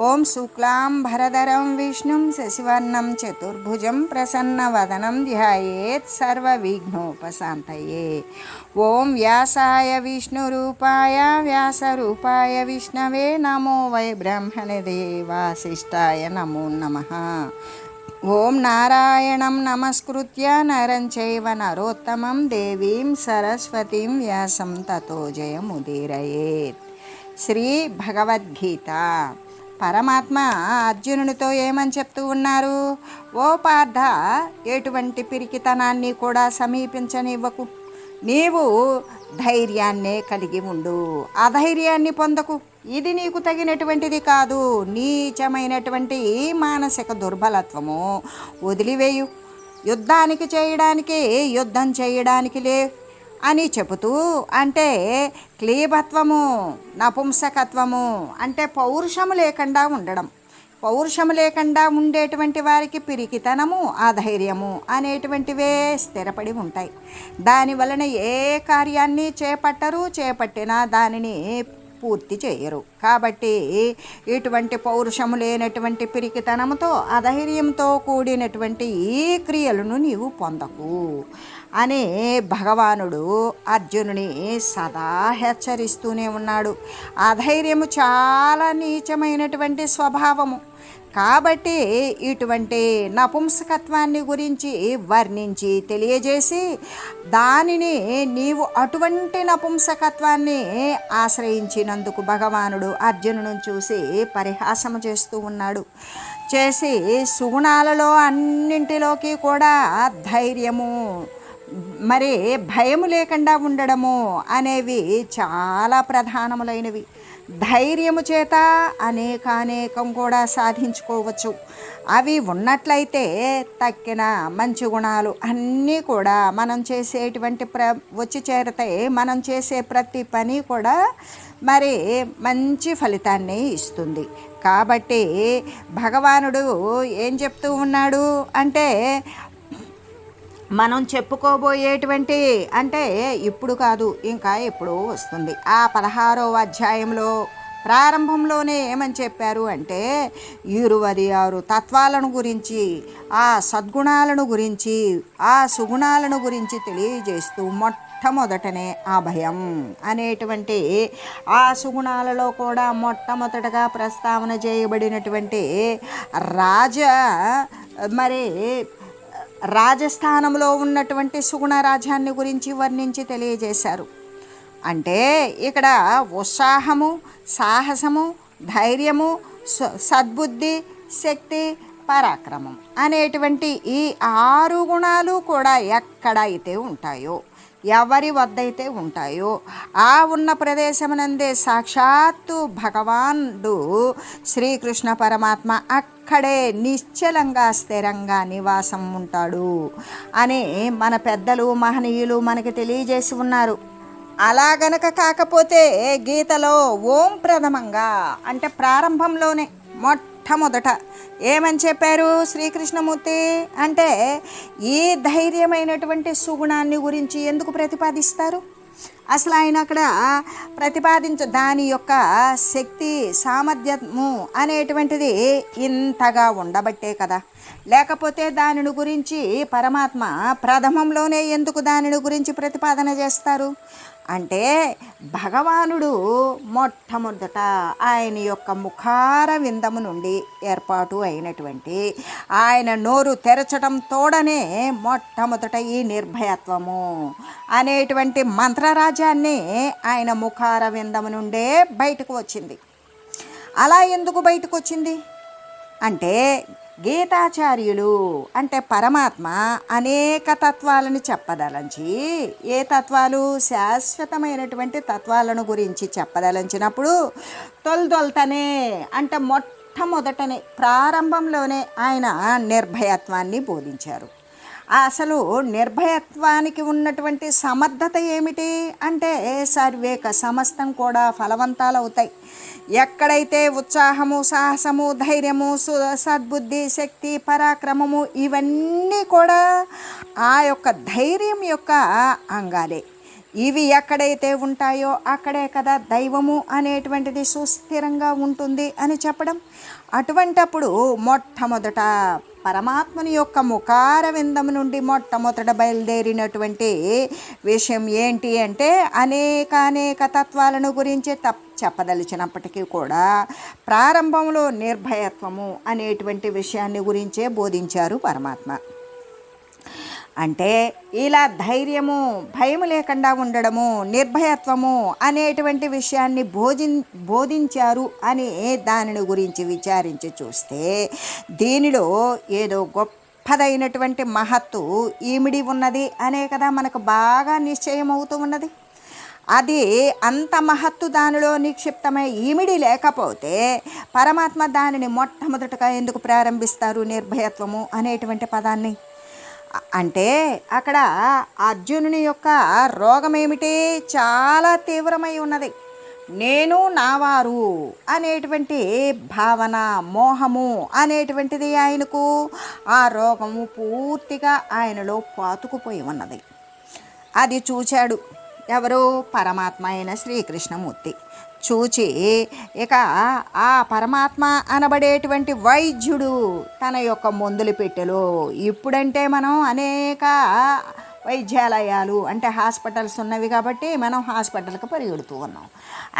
ఓం శుక్లాం భరధరం విష్ణుం శశివర్ణం చతుర్భుజం ప్రసన్నవదనం ధ్యాయేత్ సర్వవిఘ్నోపశాంతయే ఓం వ్యాసాయ విష్ణురూపాయ వ్యాసరూపాయ విష్ణవే నమో వై బ్రహ్మణదేవాసిష్టాయ నమో నమః ఓం నారాయణం నమస్కృత్య నరం చైవ నరోత్తమం దేవీం సరస్వతీం వ్యాసం తతో జయముదీరయేత్ శ్రీ భగవద్గీత పరమాత్మ అర్జునునితో ఏమని చెప్తూ ఉన్నారు? ఓ పార్థ ఎటువంటి పిరికితనాన్ని కూడా సమీపించనివ్వకు. నీవు ధైర్యాన్నే కలిగి ఉండు. అధైర్యాన్ని పొందకు. ఇది నీకు తగినటువంటిది కాదు. నీచమైనటువంటి మానసిక దుర్బలత్వము వదిలివేయు. యుద్ధానికి చేయడానికి యుద్ధం చేయడానికి లే అని చెబుతూ అంటే క్లీబత్వము నపుంసకత్వము అంటే పౌరుషము లేకుండా ఉండడం. పౌరుషము లేకుండా ఉండేటువంటి వారికి పిరికితనము ఆధైర్యము అనేటువంటివే స్థిరపడి ఉంటాయి. దాని వలన ఏ కార్యాన్ని చేపట్టరు చేపట్టినా దానిని పూర్తి చేయరు. కాబట్టి ఇటువంటి పౌరుషము లేనటువంటి పిరికితనముతో అధైర్యంతో కూడినటువంటి ఈ క్రియలను నీవు పొందకు. అని భగవానుడు అర్జునుని సదా హెచ్చరిస్తూనే ఉన్నాడు. అధైర్యము చాలా నీచమైనటువంటి స్వభావము. కాబట్టి ఇటువంటి నపుంసకత్వాన్ని గురించి వర్ణించి తెలియజేసి దానిని నీవు అటువంటి నపుంసకత్వాన్ని ఆశ్రయించినందుకు భగవానుడు అర్జునును చూసి పరిహాసము చేస్తూ ఉన్నాడు. చేసి సుగుణాలలో అన్నింటిలోకి కూడా ధైర్యము మరి భయము లేకుండా ఉండడము అనేవి చాలా ప్రధానములైనవి. ధైర్యము చేత అనేకానేకం కూడా సాధించుకోవచ్చు. అవి ఉన్నట్లయితే తక్కిన మంచి గుణాలు అన్నీ కూడా మనం చేసేటువంటి ప్ర వచ్చి చేరతాయి మనం చేసే ప్రతి పని కూడా మరి మంచి ఫలితాన్ని ఇస్తుంది. కాబట్టి భగవానుడు ఏం చెప్తూ ఉన్నాడు అంటే మనం చెప్పుకోబోయేటువంటి అంటే ఇప్పుడు కాదు ఇంకా ఎప్పుడో వస్తుంది. ఆ పదహారో అధ్యాయంలో ప్రారంభంలోనే ఏమని చెప్పారు అంటే ఇరువది ఆరు తత్వాలను గురించి ఆ సద్గుణాలను గురించి ఆ సుగుణాలను గురించి తెలియజేస్తూ మొట్టమొదటనే ఆ భయం అనేటువంటి ఆ సుగుణాలలో కూడా మొట్టమొదటగా ప్రస్తావన చేయబడినటువంటి రాజ మరి రాజస్థానంలో ఉన్నటువంటి సుగుణ రాజ్యాన్ని గురించి వర్ణించి తెలియజేశారు. అంటే ఇక్కడ ఉత్సాహము సాహసము ధైర్యము సద్బుద్ధి శక్తి పరాక్రమం అనేటువంటి ఈ ఆరు గుణాలు కూడా ఎక్కడైతే ఉంటాయో. ఎవరి వద్దైతే ఉంటాయో ఆ ఉన్న ప్రదేశమునందే సాక్షాత్తు భగవానుడు శ్రీకృష్ణ పరమాత్మ అక్కడే నిశ్చలంగా స్థిరంగా నివాసం ఉంటాడు అని మన పెద్దలు మహనీయులు మనకి తెలియజేసి ఉన్నారు. అలా గనక కాకపోతే గీతలో ఓం ప్రథమంగా అంటే ప్రారంభంలోనే మొట్టమొదట ఏమని చెప్పారు శ్రీకృష్ణమూర్తి? అంటే ఈ ధైర్యమైనటువంటి సుగుణాన్ని గురించి ఎందుకు ప్రతిపాదిస్తారు? అసలు ఆయన అక్కడ ప్రతిపాదించ దాని యొక్క శక్తి సామర్థ్యము అనేటువంటిది ఇంతగా ఉండబట్టే కదా. లేకపోతే దానిని గురించి పరమాత్మ ప్రథమంలోనే ఎందుకు దానిని గురించి ప్రతిపాదన చేస్తారు? అంటే భగవానుడు మొట్టమొదట ఆయన యొక్క ముఖార విందము నుండి ఏర్పాటు అయినటువంటి ఆయన నోరు తెరచడం తోడనే మొట్టమొదట ఈ నిర్భయత్వము అనేటువంటి మంత్రరాజ్యాన్ని ఆయన ముఖార విందము నుండే బయటకు వచ్చింది. అలా ఎందుకు బయటకు వచ్చింది? అంటే గీతాచార్యులు అంటే పరమాత్మ అనేక తత్వాలను చెప్పదలంచి. ఏ తత్వాలు? శాశ్వతమైనటువంటి తత్వాలను గురించి చెప్పదలంచినప్పుడు తొలతొలతనే అంటే మొట్టమొదటనే ప్రారంభంలోనే ఆయన నిర్భయత్వాన్ని బోధించారు. అసలు నిర్భయత్వానికి ఉన్నటువంటి సమర్థత ఏమిటి? అంటే సర్వేక సమస్తం కూడా ఫలవంతాలు అవుతాయి ఎక్కడైతే ఉత్సాహము సాహసము ధైర్యము సు సద్బుద్ధి శక్తి పరాక్రమము ఇవన్నీ కూడా ఆ యొక్క ధైర్యం యొక్క అంగాలే. ఇవి ఎక్కడైతే ఉంటాయో అక్కడే కదా దైవము అనేటువంటిది సుస్థిరంగా ఉంటుంది అని చెప్పడం. అటువంటప్పుడు మొట్టమొదట పరమాత్మని యొక్క ముఖార విందం నుండి మొట్టమొదట బయలుదేరినటువంటి విషయం ఏంటి అంటే అనేక అనేక తత్వాలను గురించి తప్ప చెప్పదలిచినప్పటికీ కూడా ప్రారంభంలో నిర్భయత్వము అనేటువంటి విషయాన్ని గురించే బోధించారు పరమాత్మ. అంటే ఇలా ధైర్యము భయం లేకుండా ఉండడము నిర్భయత్వము అనేటువంటి విషయాన్ని బోధి బోధించారు అని దానిని గురించి విచారించి చూస్తే దీనిలో ఏదో గొప్పదైనటువంటి మహత్తు ఈమిడి ఉన్నది అనే కదా మనకు బాగా నిశ్చయం అవుతూ ఉన్నది. అది అంత మహత్తు దానిలో నిక్షిప్తమై ఈమిడి లేకపోతే పరమాత్మ దానిని మొట్టమొదటగా ఎందుకు ప్రారంభిస్తారు నిర్భయత్వము అనేటువంటి పదాన్ని? అంటే అక్కడ అర్జునుని యొక్క రోగం ఏమిటి చాలా తీవ్రమై ఉన్నది. నేను నావారు అనేటువంటి భావన మోహము అనేటువంటిది ఆయనకు ఆ రోగము పూర్తిగా ఆయనలో పాతుకుపోయి ఉన్నది. అది చూచాడు. ఎవరు పరమాత్మ అయిన శ్రీకృష్ణమూర్తి. చూచి ఇక ఆ పరమాత్మ అనబడేటువంటి వైద్యుడు తన యొక్క మందులు పెట్టెలో ఇప్పుడంటే మనం అనేక వైద్యాలయాలు అంటే హాస్పిటల్స్ ఉన్నవి కాబట్టి మనం హాస్పిటల్కి పరిగెడుతూ ఉన్నాం.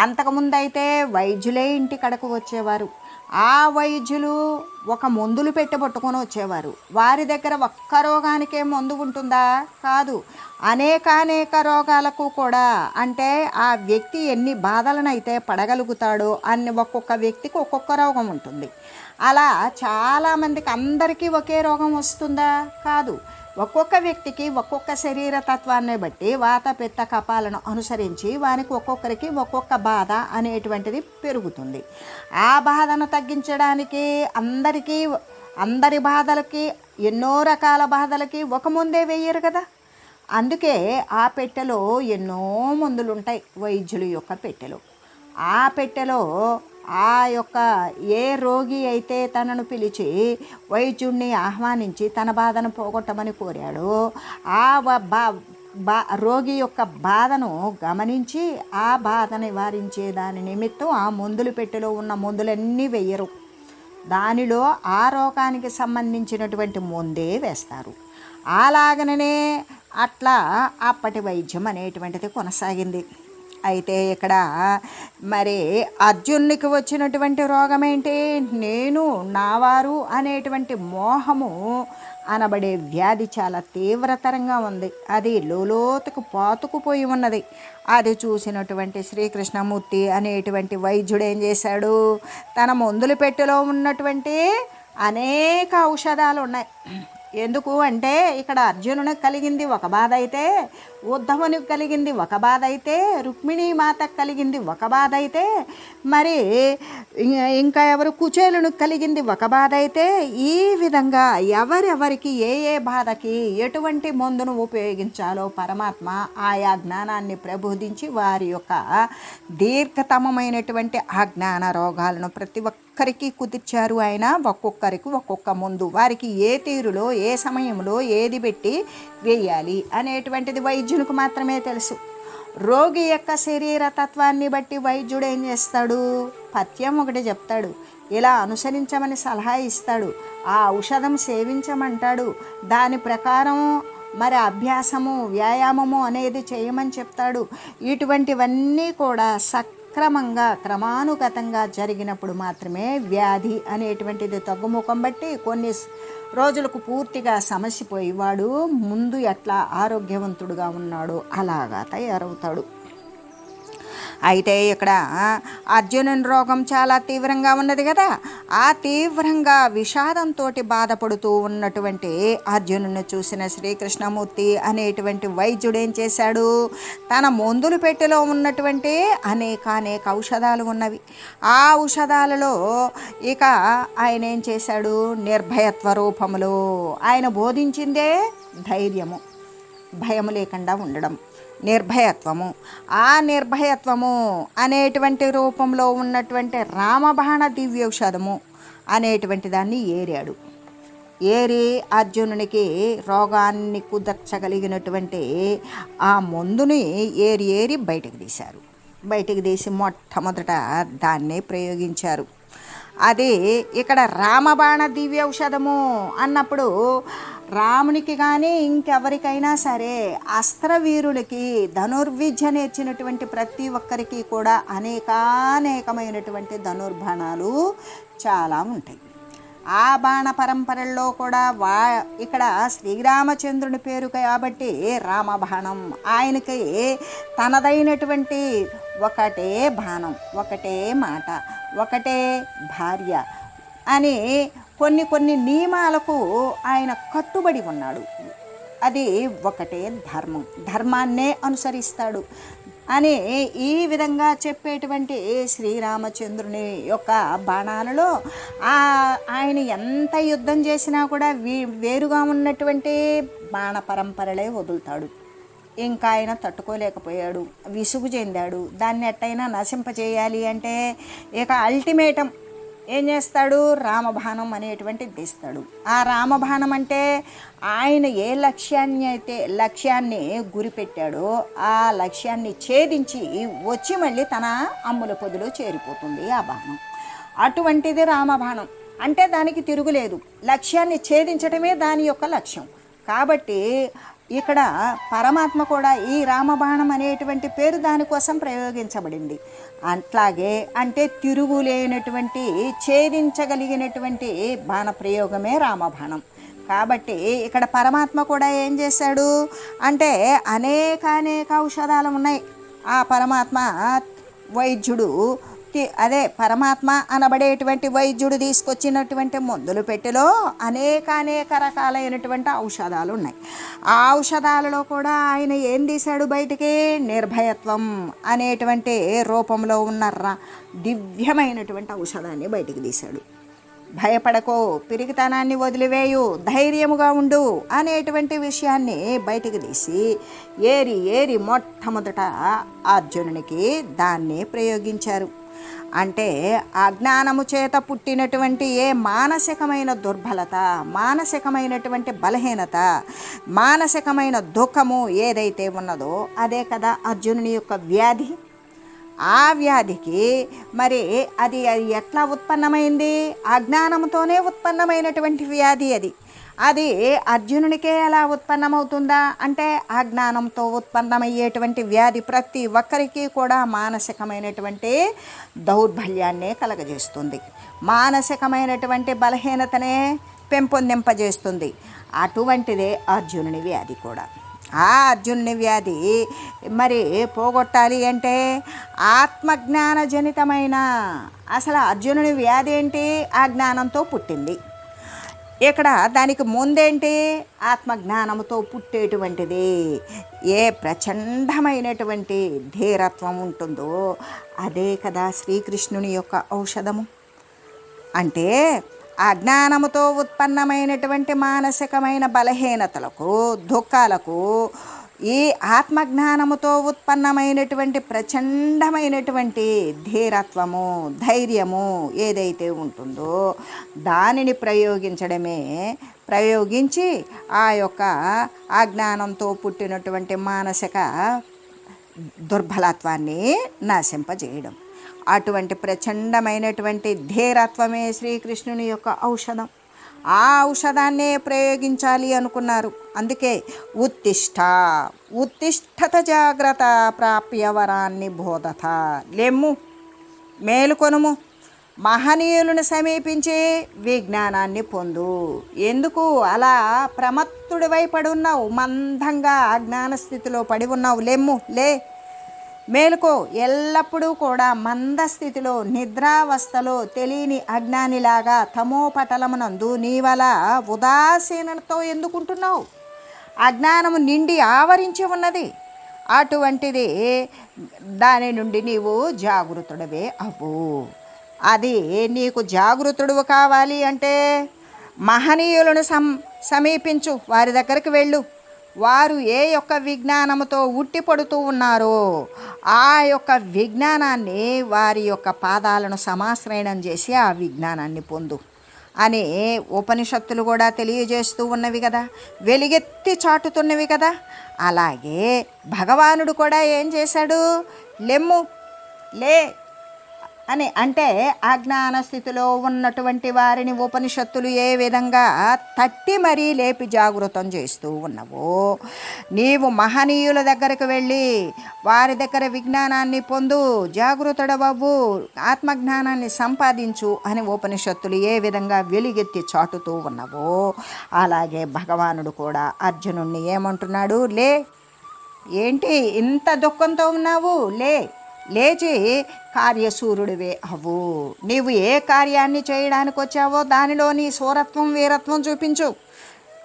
అంతకుముందు అయితే వైద్యులే ఇంటి కడకు వచ్చేవారు. ఆ వైద్యులు ఒక మందులు పెట్టి పట్టుకొని వచ్చేవారు. వారి దగ్గర ఒక్క రోగానికే మందు ఉంటుందా? కాదు. అనేకానేక రోగాలకు కూడా. అంటే ఆ వ్యక్తి ఎన్ని బాధలనైతే పడగలుగుతాడో అన్ని ఒక్కొక్క వ్యక్తికి ఒక్కొక్క రోగం ఉంటుంది. అలా చాలామందికి అందరికీ ఒకే రోగం వస్తుందా? కాదు. ఒక్కొక్క వ్యక్తికి ఒక్కొక్క శరీర తత్వాన్ని బట్టి వాత పిత్త కపాలను అనుసరించి వారికి ఒక్కొక్కరికి ఒక్కొక్క బాధ అనేటువంటిది పెరుగుతుంది. ఆ బాధను తగ్గించడానికి అందరికీ అందరి బాధలకి ఎన్నో రకాల బాధలకి ఒక ముందే వేయరు కదా. అందుకే ఆ పెట్టెలో ఎన్నో మందులు ఉంటాయి వైద్యుల యొక్క పెట్టెలో. ఆ పెట్టెలో ఆ యొక్క ఏ రోగి అయితే తనను పిలిచి వైద్యుణ్ణి ఆహ్వానించి తన బాధను పోగొట్టమని కోరాడో ఆ బా బా రోగి యొక్క బాధను గమనించి ఆ బాధ నివారించే దాని నిమిత్తం ఆ మందులు పెట్టెలో ఉన్న మందులన్నీ వెయ్యరు దానిలో ఆ రోగానికి సంబంధించినటువంటి ముందే వేస్తారు. అలాగనే అట్లా అప్పటి వైద్యం అనేటువంటిది కొనసాగింది. అయితే ఇక్కడ మరి అర్జునునికి వచ్చినటువంటి రోగం ఏంటి నేను నావారు అనేటువంటి మోహము అనబడే వ్యాధి చాలా తీవ్రతరంగా ఉంది. అది లోలోతుకు పాతుకుపోయి ఉన్నది. అది చూసినటువంటి శ్రీకృష్ణమూర్తి అనేటువంటి వైద్యుడు ఏం చేశాడు? తన మందుల పెట్టెలో ఉన్నటువంటి అనేక ఔషధాలు ఉన్నాయి. ఎందుకు అంటే ఇక్కడ అర్జునునికి కలిగింది ఒక బాధ అయితే ఉద్ధవునికి కలిగింది ఒక బాధ అయితే రుక్మిణీ మాతకు కలిగింది ఒక బాధ అయితే మరి ఇంకా ఎవరు కుచేలునికి కలిగింది ఒక బాధ అయితే ఈ విధంగా ఎవరెవరికి ఏ ఏ బాధకి ఎటువంటి మందును ఉపయోగించాలో పరమాత్మ ఆయా జ్ఞానాన్ని ప్రబోధించి వారి యొక్క దీర్ఘతమమైనటువంటి ఆ జ్ఞాన రోగాలను ప్రతి ఒక్క ఒక్కరికి కుదిర్చారు ఆయన ఒక్కొక్కరికి ఒక్కొక్క ముందు. వారికి ఏ తీరులో ఏ సమయంలో ఏది పెట్టి వేయాలి అనేటువంటిది వైద్యునికి మాత్రమే తెలుసు. రోగి యొక్క శరీర తత్వాన్ని బట్టి వైద్యుడు ఏం చేస్తాడు? పథ్యం ఒకటి చెప్తాడు. ఇలా అనుసరించమని సలహా ఇస్తాడు. ఆ ఔషధం సేవించమంటాడు. దాని ప్రకారం మరి అభ్యాసము వ్యాయామము అనేది చేయమని చెప్తాడు. ఇటువంటివన్నీ కూడా సక్ క్రమంగా క్రమానుగతంగా జరిగినప్పుడు మాత్రమే వ్యాధి అనేటువంటిది తగ్గుముఖం బట్టి కొన్ని రోజులకు పూర్తిగా సమసిపోయి వాడు ముందు ఎట్లా ఆరోగ్యవంతుడుగా ఉన్నాడో అలాగా తయారవుతాడు. అయితే ఇక్కడ అర్జునుని రోగం చాలా తీవ్రంగా ఉన్నది కదా. ఆ తీవ్రంగా విషాదంతో బాధపడుతూ ఉన్నటువంటి అర్జునుని చూసిన శ్రీకృష్ణమూర్తి అనేటువంటి వైద్యుడు ఏం చేశాడు? తన మందులు పెట్టెలో ఉన్నటువంటి అనేక అనేక ఔషధాలు ఉన్నవి. ఆ ఔషధాలలో ఇక ఆయన ఏం చేశాడు? నిర్భయత్వ రూపములో ఆయన బోధించిందే ధైర్యము. భయం లేకుండా ఉండడం. నిర్భయత్వము. ఆ నిర్భయత్వము అనేటువంటి రూపంలో ఉన్నటువంటి రామబాణ దివ్యౌషధము అనేటువంటి దాన్ని ఏరాడు. ఏరి అర్జునునికి రోగాన్ని కుదర్చగలిగినటువంటి ఆ మందుని ఏరి ఏరి బయటకు తీశారు. బయటకు తీసి మొట్టమొదట దాన్నే ప్రయోగించారు. అది ఇక్కడ రామబాణ దివ్యౌషధము అన్నప్పుడు రామునికి కానీ ఇంకెవరికైనా సరే అస్త్రవీరులకి ధనుర్విద్య నేర్చినటువంటి ప్రతి ఒక్కరికి కూడా అనేకానేకమైనటువంటి ధనుర్బాణాలు చాలా ఉంటాయి. ఆ బాణ పరంపరల్లో కూడా వా ఇక్కడ శ్రీరామచంద్రుని పేరు కాబట్టి రామబాణం. ఆయనకి తనదైనటువంటి ఒకటే బాణం ఒకటే మాట ఒకటే భార్య అని కొన్ని కొన్ని నియమాలకు ఆయన కట్టుబడి ఉన్నాడు. అది ఒకటే ధర్మం. ధర్మాన్నే అనుసరిస్తాడు. అని ఈ విధంగా చెప్పేటువంటి శ్రీరామచంద్రుని యొక్క బాణాలలో ఆ ఆయన ఎంత యుద్ధం చేసినా కూడా వీ వేరుగా ఉన్నటువంటి బాణ పరంపరలే వదులుతాడు. ఇంకా ఆయన తట్టుకోలేకపోయాడు. విసుగు చెందాడు. దాన్ని ఎట్టయినా నశింపజేయాలి అంటే ఇక అల్టిమేటం ఏం చేస్తాడు? రామబాణం అనేటువంటిది తీస్తాడు. ఆ రామబాణం అంటే ఆయన ఏ లక్ష్యాన్ని అయితే లక్ష్యాన్ని గురిపెట్టాడో ఆ లక్ష్యాన్ని ఛేదించి వచ్చి మళ్ళీ తన అమ్ముల పొదిలో చేరిపోతుంది ఆ బాణం. అటువంటిది రామబాణం. అంటే దానికి తిరుగులేదు. లక్ష్యాన్ని ఛేదించడమే దాని యొక్క లక్ష్యం. కాబట్టి ఇక్కడ పరమాత్మ కూడా ఈ రామబాణం అనేటువంటి పేరు దానికోసం ప్రయోగించబడింది. అట్లాగే అంటే తిరుగులేనటువంటి ఛేదించగలిగినటువంటి బాణ ప్రయోగమే రామబాణం. కాబట్టి ఇక్కడ పరమాత్మ కూడా ఏం చేశాడు? అంటే అనేక అనేక ఔషధాలు ఉన్నాయి. ఆ పరమాత్మ వైద్యుడు అదే పరమాత్మ అనబడేటువంటి వైద్యుడు తీసుకొచ్చినటువంటి మందులు పెట్టెలో అనేక అనేక రకాలైనటువంటి ఔషధాలు ఉన్నాయి. ఆ ఔషధాలలో కూడా ఆయన ఏం తీశాడు బయటికి? నిర్భయత్వం అనేటువంటి రూపంలో ఉన్న ర- దివ్యమైనటువంటి ఔషధాన్ని బయటికి తీశాడు. భయపడకో పిరిగితనాన్ని వదిలివేయు ధైర్యముగా ఉండు అనేటువంటి విషయాన్ని బయటికి తీసి ఏరి ఏరి మొట్టమొదట అర్జునునికి దాన్ని ప్రయోగించారు. అంటే అజ్ఞానము చేత పుట్టినటువంటి ఏ మానసికమైన దుర్బలత మానసికమైనటువంటి బలహీనత మానసికమైన దుఃఖము ఏదైతే ఉన్నదో అదే కదా అర్జునుని యొక్క వ్యాధి. ఆ వ్యాధికి మరి అది అది ఎట్లా ఉత్పన్నమైంది? అజ్ఞానంతోనే ఉత్పన్నమైనటువంటి వ్యాధి అది. అది అర్జునునికే ఎలా ఉత్పన్నమవుతుందా? అంటే అజ్ఞానంతో ఉత్పన్నమయ్యేటువంటి వ్యాధి ప్రతి ఒక్కరికి కూడా మానసికమైనటువంటి దౌర్బల్యాన్నే కలగజేస్తుంది. మానసికమైనటువంటి బలహీనతనే పెంపొందింపజేస్తుంది. అటువంటిదే అర్జునుని వ్యాధి కూడా. ఆ అర్జునుని వ్యాధి మరి పోగొట్టాలి అంటే ఆత్మజ్ఞాన జనితమైన అసలు అర్జునుని వ్యాధి ఏంటి? ఆ జ్ఞానంతో పుట్టింది. ఇక్కడ దానికి ముందేంటి? ఆత్మజ్ఞానంతో పుట్టేటువంటిది. ఏ ప్రచండమైనటువంటి ధీరత్వం ఉంటుందో అదే కదా శ్రీకృష్ణుని యొక్క ఔషధము. అంటే అజ్ఞానముతో ఉత్పన్నమైనటువంటి మానసికమైన బలహీనతలకు దుఃఖాలకు ఈ ఆత్మజ్ఞానముతో ఉత్పన్నమైనటువంటి ప్రచండమైనటువంటి ధీరత్వము ధైర్యము ఏదైతే ఉంటుందో దానిని ప్రయోగించడమే ప్రయోగించి ఆ యొక్క అజ్ఞానంతో పుట్టినటువంటి మానసిక దుర్బలత్వాన్ని నాశింపజేయడం. అటువంటి ప్రచండమైనటువంటి ధీరత్వమే శ్రీకృష్ణుని యొక్క ఔషధం. ఆ ఔషధాన్నే ప్రయోగించాలి అనుకున్నారు. అందుకే ఉత్తిష్ట ఉత్తిష్టత జాగ్రత్త ప్రాప్యవరాన్ని బోధత. లెమ్ము మేలుకొనుము మహనీయులను సమీపించి విజ్ఞానాన్ని పొందు. ఎందుకు? అలా ప్రమత్తుడివై పడి ఉన్నావు మందంగా అజ్ఞాన స్థితిలో పడి ఉన్నావు. లెమ్ము లే. మేలుకో. ఎల్లప్పుడూ కూడా మందస్థితిలో నిద్రావస్థలో తెలియని అజ్ఞానిలాగా తమోపటలమునందు నీవల ఉదాసీనతో ఎందుకుంటున్నావు? అజ్ఞానము నిండి ఆవరించి ఉన్నది. అటువంటిది దాని నుండి నీవు జాగృతుడవే అవ్వు. అది నీకు జాగృతుడు కావాలి అంటే మహనీయులను సం సమీపించు. వారి దగ్గరికి వెళ్ళు. వారు ఏ యొక్క విజ్ఞానముతో ఉట్టిపడుతూ ఉన్నారో ఆ యొక్క విజ్ఞానాన్ని వారి యొక్క పాదాలను సమాశ్రయణం చేసి ఆ విజ్ఞానాన్ని పొందు అని ఉపనిషత్తులు కూడా తెలియజేస్తూ ఉన్నవి కదా. వెలుగెత్తి చాటుతున్నవి కదా. అలాగే భగవానుడు కూడా ఏం చేశాడు? లెమ్ము లే అని అంటే అజ్ఞాన స్థితిలో ఉన్నటువంటి వారిని ఉపనిషత్తులు ఏ విధంగా తట్టి మరీ లేపి జాగృతం చేస్తూ ఉన్నవో నీవు మహనీయుల దగ్గరకు వెళ్ళి వారి దగ్గర విజ్ఞానాన్ని పొందు జాగృతుడబాబు ఆత్మజ్ఞానాన్ని సంపాదించు అని ఉపనిషత్తులు ఏ విధంగా వెలుగెత్తి చాటుతూ ఉన్నవో అలాగే భగవానుడు కూడా అర్జునుణ్ణి ఏమంటున్నాడు లే ఏంటి ఇంత దుఃఖంతో ఉన్నావు? లే లేచి కార్యసూర్యుడివే అవ్వు. నీవు ఏ కార్యాన్ని చేయడానికి వచ్చావో దానిలో నీ సూరత్వం వీరత్వం చూపించు.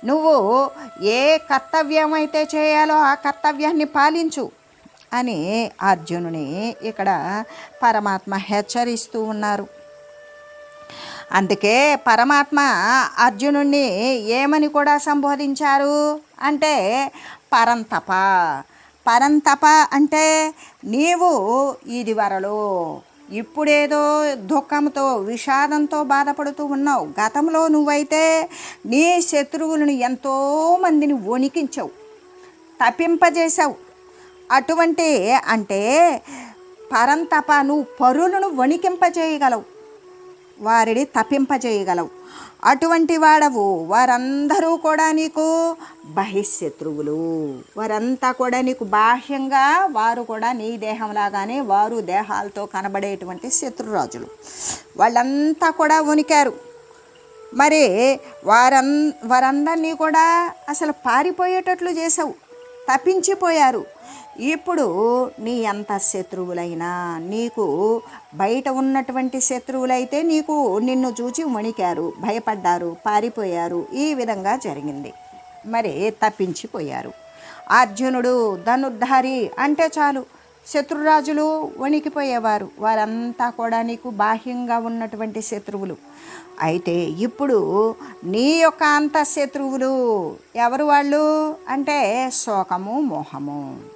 నువ్వు ఏ కర్తవ్యం అయితే చేయాలో ఆ కర్తవ్యాన్ని పాలించు అని అర్జునుని ఇక్కడ పరమాత్మ హెచ్చరిస్తూ ఉన్నారు. అందుకే పరమాత్మ అర్జునుణ్ణి ఏమని కూడా సంబోధించారు? అంటే పరంతప. పరంతప అంటే నీవు ఇది వరలో ఇప్పుడేదో దుఃఖంతో విషాదంతో బాధపడుతూ ఉన్నావు. గతంలో నువ్వైతే నీ శత్రువులను ఎంతోమందిని వణికించావు తప్పింపజేశావు. అటువంటి అంటే పరంతప నువ్వు పరులను వణికింపజేయగలవు. వారిని తప్పింపజేయగలవు. అటువంటి వాడవు. వారందరూ కూడా నీకు బహిశత్రువులు వారంతా కూడా నీకు బాహ్యంగా వారు కూడా నీ దేహంలాగానే వారు దేహాలతో కనబడేటువంటి శత్రురాజులు. వాళ్ళంతా కూడా వణికారు మరి వారం వారందరినీ కూడా అసలు పారిపోయేటట్లు చేసావు తప్పించిపోయారు. ఇప్పుడు నీ ఎంత శత్రువులైనా నీకు బయట ఉన్నటువంటి శత్రువులైతే నీకు నిన్ను చూచి వణికారు భయపడ్డారు పారిపోయారు. ఈ విధంగా జరిగింది. మరి తప్పించిపోయారు. అర్జునుడు ధనుర్ధారి అంటే చాలు. శత్రురాజులు వణికిపోయేవారు. వారంతా కూడా నీకు బాహ్యంగా ఉన్నటువంటి శత్రువులు. అయితే ఇప్పుడు నీ యొక్క అంత శత్రువులు ఎవరు వాళ్ళు? అంటే శోకము మోహము.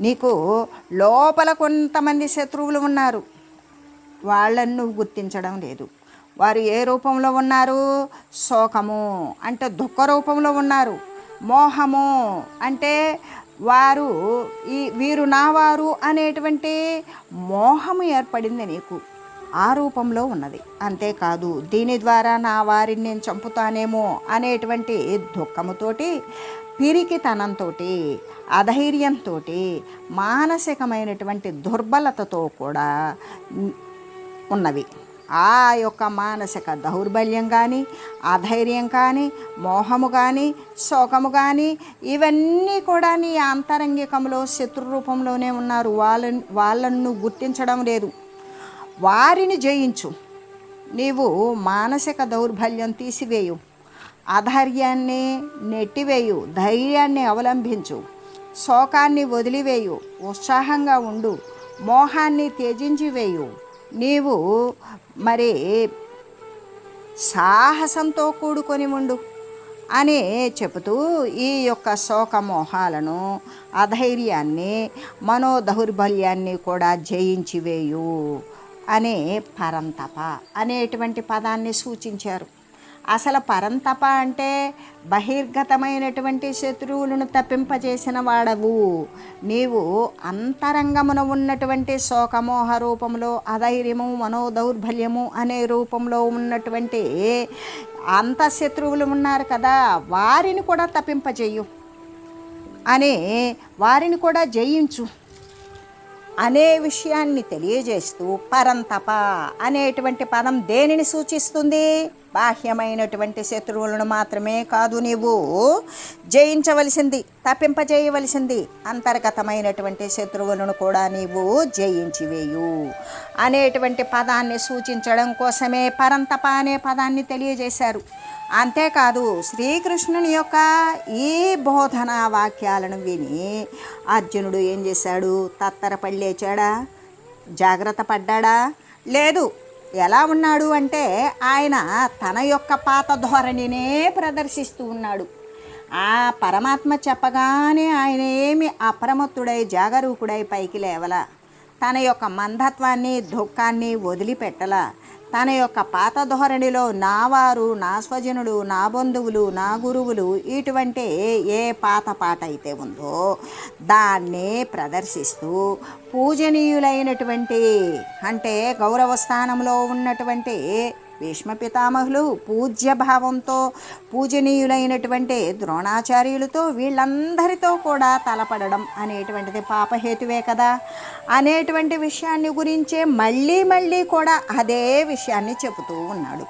నీకు లోపల కొంతమంది శత్రువులు ఉన్నారు. వాళ్ళను నువ్వు గుర్తించడం లేదు. వారు ఏ రూపంలో ఉన్నారు? శోకము. అంటే దుఃఖ రూపంలో ఉన్నారు. మోహము. అంటే వారు ఈ వీరు నావారు అనేటువంటి మోహము ఏర్పడింది నీకు. ఆ రూపంలో ఉన్నది. అంతేకాదు దీని ద్వారా నా వారిని నేను చంపుతానేమో అనేటువంటి దుఃఖముతోటి పిరికితనంతో అధైర్యంతో మానసికమైనటువంటి దుర్బలతతో కూడా ఉన్నవి. ఆ యొక్క మానసిక దౌర్బల్యం కానీ అధైర్యం కానీ మోహము కానీ శోకము కానీ ఇవన్నీ కూడా నీ అంతరంగికంలో శత్రు రూపంలోనే ఉన్నారు. వాళ్ళ వాళ్ళను గుర్తించడం లేదు. వారిని జయించు. నీవు మానసిక దౌర్బల్యం తీసివేయు. అధైర్యాన్ని నెట్టివేయు. ధైర్యాన్ని అవలంబించు శోకాన్ని వదిలివేయు. ఉత్సాహంగా ఉండు. మోహాన్ని త్యజించి వేయు నీవు మరి సాహసంతో కూడుకొని ఉండు అని చెబుతూ ఈ యొక్క శోకమోహాలను అధైర్యాన్ని మనోదౌర్బల్యాన్ని కూడా జయించి వేయు అనే పరంతప అనేటువంటి పదాన్ని సూచించారు. అసలు పరంతప అంటే బహిర్గతమైనటువంటి శత్రువులను తప్పింపజేసిన వాడవు. నీవు అంతరంగమున ఉన్నటువంటి శోకమోహ రూపంలో అధైర్యము మనోదౌర్బల్యము అనే రూపంలో ఉన్నటువంటి అంత శత్రువులు ఉన్నారు కదా వారిని కూడా తప్పింపజేయు. అని వారిని కూడా జయించు. అనే విషయాన్ని తెలియజేస్తూ పరంతప అనేటువంటి పదం దేనిని సూచిస్తుంది? బాహ్యమైనటువంటి శత్రువులను మాత్రమే కాదు నీవు జయించవలసింది తప్పింపజేయవలసింది అంతర్గతమైనటువంటి శత్రువులను కూడా నీవు జయించివేయు అనేటువంటి పదాన్ని సూచించడం కోసమే పరంతప అనే పదాన్ని తెలియజేశారు. అంతేకాదు శ్రీకృష్ణుని యొక్క ఈ బోధనా వాక్యాలను విని అర్జునుడు ఏం చేశాడు? తత్తరపళ్ళేచాడా జాగ్రత్త పడ్డాడా? లేదు ఎలా ఉన్నాడు అంటే ఆయన తన యొక్క పాత ధోరణినే ప్రదర్శిస్తూ ఉన్నాడు. ఆ పరమాత్మ చెప్పగానే ఆయన ఏమి అప్రమత్తుడై జాగరూకుడై పైకి లేవల. తన యొక్క మందత్వాన్ని దుఃఖాన్ని వదిలిపెట్టల. తన యొక్క పాత ధోరణిలో నా వారు నా స్వజనులు నా బంధువులు నా గురువులు ఇటువంటి ఏ పాత పాట అయితే ఉందో దాన్ని ప్రదర్శిస్తూ పూజనీయులైనటువంటి అంటే గౌరవ స్థానంలో ఉన్నటువంటి భీష్మ పితామహులు పూజ్య భావంతో పూజనీయులైనటువంటి ద్రోణాచార్యులతో వీళ్ళందరితో కూడా తలపడడం అనేటువంటిది పాపహేతువే కదా. అనేటువంటి విషయాన్ని గురించే మళ్ళీ మళ్ళీ కూడా అదే విషయాన్ని చెబుతూ ఉన్నాడు.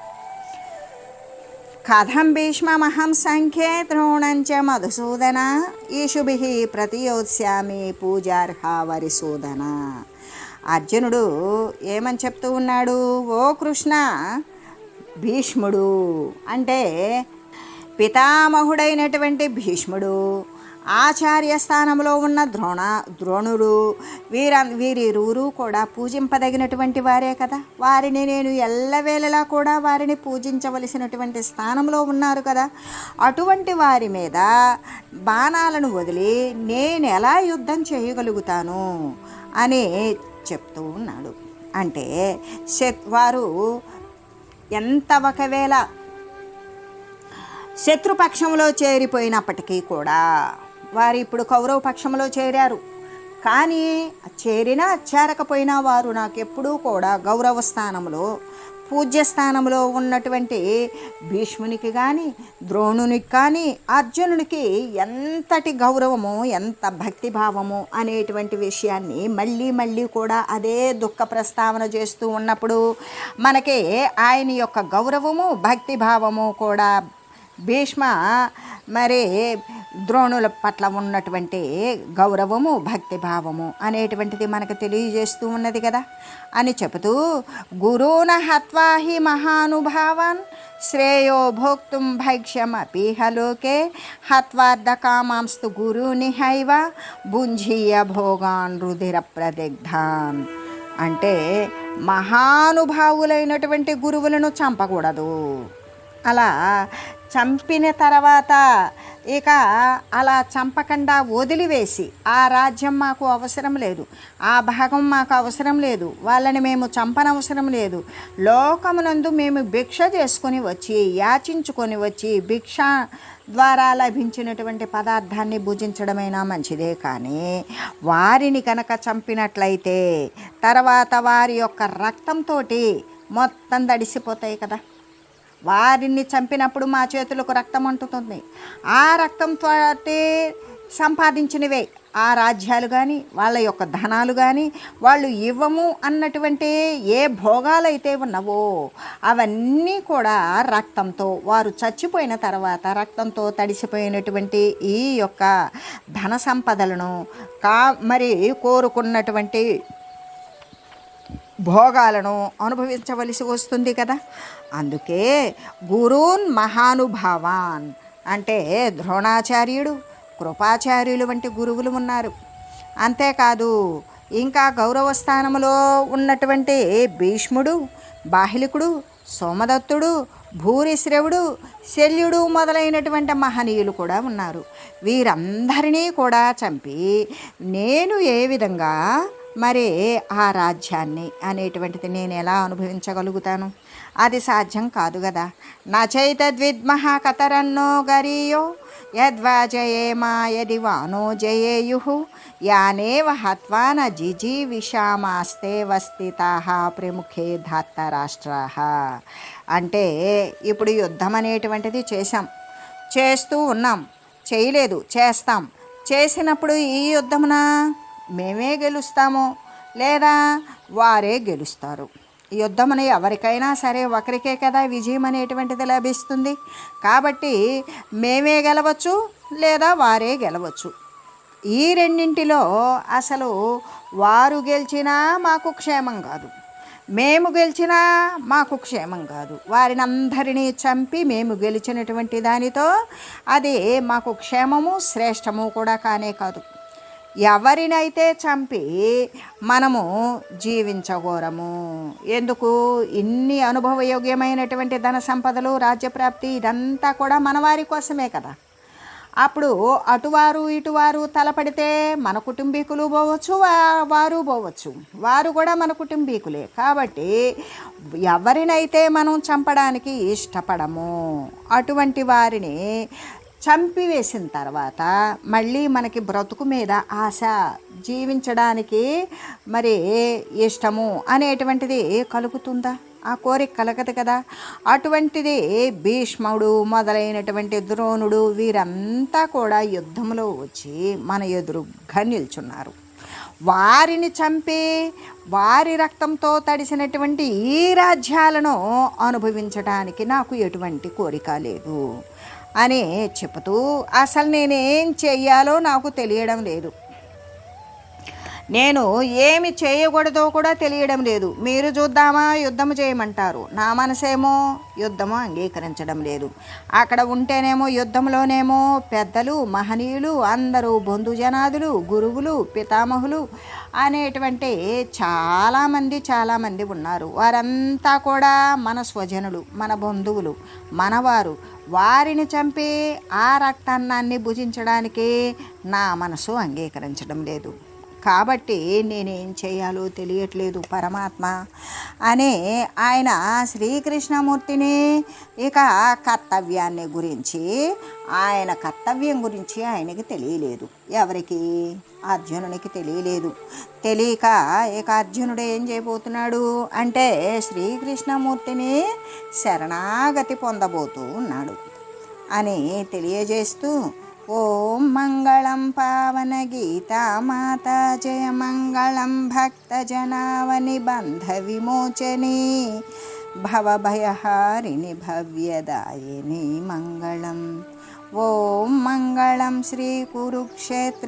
కథం భీష్మమహం సంఖ్యే ద్రోణంచ మధుసూదన ఈశుభి ప్రతియోత్స్యామి పూజార్హ వరిసూదన. అర్జునుడు ఏమని చెప్తూ ఉన్నాడు? ఓ కృష్ణ భీష్ముడు. అంటే పితామహుడైనటువంటి భీష్ముడు ఆచార్య స్థానంలో ఉన్న ద్రోణ ద్రోణుడు వీర వీరిరువురు కూడా పూజింపదగినటువంటి వారే కదా. వారిని నేను ఎల్లవేళలా కూడా వారిని పూజించవలసినటువంటి స్థానంలో ఉన్నారు కదా. అటువంటి వారి మీద బాణాలను వదిలి నేను ఎలా యుద్ధం చేయగలుగుతాను అని చెప్తూ ఉన్నాడు. అంటే శత్ వారు ఎంత ఒకవేళ శత్రుపక్షంలో చేరిపోయినప్పటికీ కూడా వారు ఇప్పుడు కౌరవ పక్షంలో చేరారు. కానీ చేరినా చేరకపోయినా వారు నాకు ఎప్పుడూ కూడా గౌరవ స్థానంలో పూజ్యస్థానంలో ఉన్నటువంటి భీష్మునికి కానీ ద్రోణునికి కానీ అర్జునునికి ఎంతటి గౌరవము ఎంత భక్తిభావము అనేటువంటి విషయాన్ని మళ్ళీ మళ్ళీ కూడా అదే దుఃఖ ప్రస్తావన చేస్తూ ఉన్నప్పుడు మనకి ఆయన యొక్క గౌరవము భక్తిభావము కూడా భీష్మ మరి ద్రోణుల పట్ల ఉన్నటువంటి గౌరవము భక్తిభావము అనేటువంటిది మనకు తెలియజేస్తూ ఉన్నది కదా. అని చెబుతూ గురువున హత్వా హి మహానుభావాన్ శ్రేయో భోక్తుం భైక్ష్యమపీహ లోకే హత్వార్ధకామాంస్తు గురుని హైవ భుంజీయ భోగాన్ రుధిర ప్రదిగ్ధాన్. అంటే మహానుభావులైనటువంటి గురువులను చంపకూడదు. అలా చంపిన తర్వాత ఇక అలా చంపకుండా వదిలివేసి ఆ రాజ్యం మాకు అవసరం లేదు. ఆ భాగం మాకు అవసరం లేదు. వాళ్ళని మేము చంపనవసరం లేదు. లోకమునందు మేము భిక్ష చేసుకొని వచ్చి యాచించుకొని వచ్చి భిక్ష ద్వారా లభించినటువంటి పదార్థాన్ని భుజించడమైనా మంచిదే కానీ వారిని కనుక చంపినట్లయితే తర్వాత వారి యొక్క రక్తంతో మొత్తం దడిసిపోతాయి కదా. వారిని చంపినప్పుడు మా చేతులకు రక్తం అంటుతుంది. ఆ రక్తంతో సంపాదించినవే ఆ రాజ్యాలు కానీ వాళ్ళ యొక్క ధనాలు కానీ వాళ్ళు ఇవ్వము అన్నటువంటి ఏ భోగాలైతే ఉన్నవో అవన్నీ కూడా రక్తంతో వారు చచ్చిపోయిన తర్వాత రక్తంతో తడిసిపోయినటువంటి ఈ యొక్క ధన సంపదలను కా మరి కోరుకున్నటువంటి భోగాలను అనుభవించవలసి వస్తుంది కదా. అందుకే గురూన్ మహానుభావాన్. అంటే ద్రోణాచార్యుడు కృపాచార్యులు వంటి గురువులు ఉన్నారు. అంతేకాదు ఇంకా గౌరవ స్థానంలో ఉన్నటువంటి భీష్ముడు బాహిలికుడు సోమదత్తుడు భూరిశ్రవుడు శల్యుడు మొదలైనటువంటి మహనీయులు కూడా ఉన్నారు. వీరందరినీ కూడా చంపి నేను ఏ విధంగా మరి ఆ రాజ్యాన్ని అనేటువంటిది నేను ఎలా అనుభవించగలుగుతాను? అది సాధ్యం కాదు కదా నచైతద్విద్మహ కతరన్నో గరీయో యద్వా జయేమా యది వానో జయేయు యానేవ హత్వా న జిజీవిషామాస్తే వస్థితా ప్రముఖే ధాత్తరాష్ట్రా అంటే ఇప్పుడు యుద్ధం అనేటువంటిది చేశాం. చేస్తూ ఉన్నాం. చేయలేదు. చేస్తాం. చేసినప్పుడు ఈ యుద్ధమునా? మేమే గెలుస్తాము లేదా వారే గెలుస్తారు. యుద్ధమని ఎవరికైనా సరే ఒకరికే కదా విజయం అనేటువంటిది లభిస్తుంది. కాబట్టి మేమే గెలవచ్చు లేదా వారే గెలవచ్చు. ఈ రెండింటిలో అసలు వారు గెలిచినా మాకు క్షేమం కాదు. మేము గెలిచినా మాకు క్షేమం కాదు. వారిని అందరినీ చంపి మేము గెలిచినటువంటి దానితో అది మాకు క్షేమము శ్రేష్టము కూడా కానే కాదు. ఎవరినైతే చంపి మనము జీవించగోరము. ఎందుకు? ఇన్ని అనుభవయోగ్యమైనటువంటి ధన సంపదలు రాజ్యప్రాప్తి ఇదంతా కూడా మనవారి కోసమే కదా. అప్పుడు అటువారు ఇటువారు తలపడితే మన కుటుంబీకులు పోవచ్చు వారు పోవచ్చు. వారు కూడా మన కుటుంబీకులే. కాబట్టి ఎవరినైతే మనం చంపడానికి ఇష్టపడము అటువంటి వారిని చంపివేసిన తర్వాత మళ్ళీ మనకి బ్రతుకు మీద ఆశ జీవించడానికి మరి ఇష్టము అనేటువంటిది కలుగుతుందా? ఆ కోరిక కలగదు కదా. అటువంటిది భీష్ముడు మొదలైనటువంటి ద్రోణుడు వీరంతా కూడా యుద్ధంలో వచ్చి మన ఎదురుగా నిల్చున్నారు. వారిని చంపి వారి రక్తంతో తడిసినటువంటి ఈ రాజ్యాలను అనుభవించడానికి నాకు ఎటువంటి కోరిక లేదు. అని చెబుతూ అసలు నేనేం చెయ్యాలో నాకు తెలియడం లేదు. నేను ఏమి చేయకూడదో కూడా తెలియడం లేదు. మీరు చూద్దామా? యుద్ధం చేయమంటారు. నా మనసేమో యుద్ధము అంగీకరించడం లేదు. అక్కడ ఉంటేనేమో యుద్ధంలోనేమో పెద్దలు మహనీయులు అందరూ బంధుజనాదులు గురువులు పితామహులు అనేటువంటి చాలామంది చాలామంది ఉన్నారు. వారంతా కూడా మన స్వజనులు మన బంధువులు మనవారు వారిని చంపి ఆ రక్తాన్నాన్ని భుజించడానికి నా మనసు అంగీకరించడం లేదు. కాబట్టి నేనేం చేయాలో తెలియట్లేదు పరమాత్మ. అనే ఆయన శ్రీకృష్ణమూర్తిని ఇక కర్తవ్యాన్ని గురించి ఆయన కర్తవ్యం గురించి ఆయనకి తెలియలేదు. ఎవరికి? అర్జునునికి తెలియలేదు. తెలియక ఇక అర్జునుడు ఏం చేయబోతున్నాడు అంటే శ్రీకృష్ణమూర్తిని శరణాగతి పొందబోతూ ఉన్నాడు అని తెలియజేస్తూ ఓం మంగళం పావన గీతా మాత జయ మంగళం భక్త జనావని బంధ విమోచని భవభయహారిణి భవ్యదాయిని మంగళం. ఓం మంగళం శ్రీ కురుక్షేత్రరణక్షోణి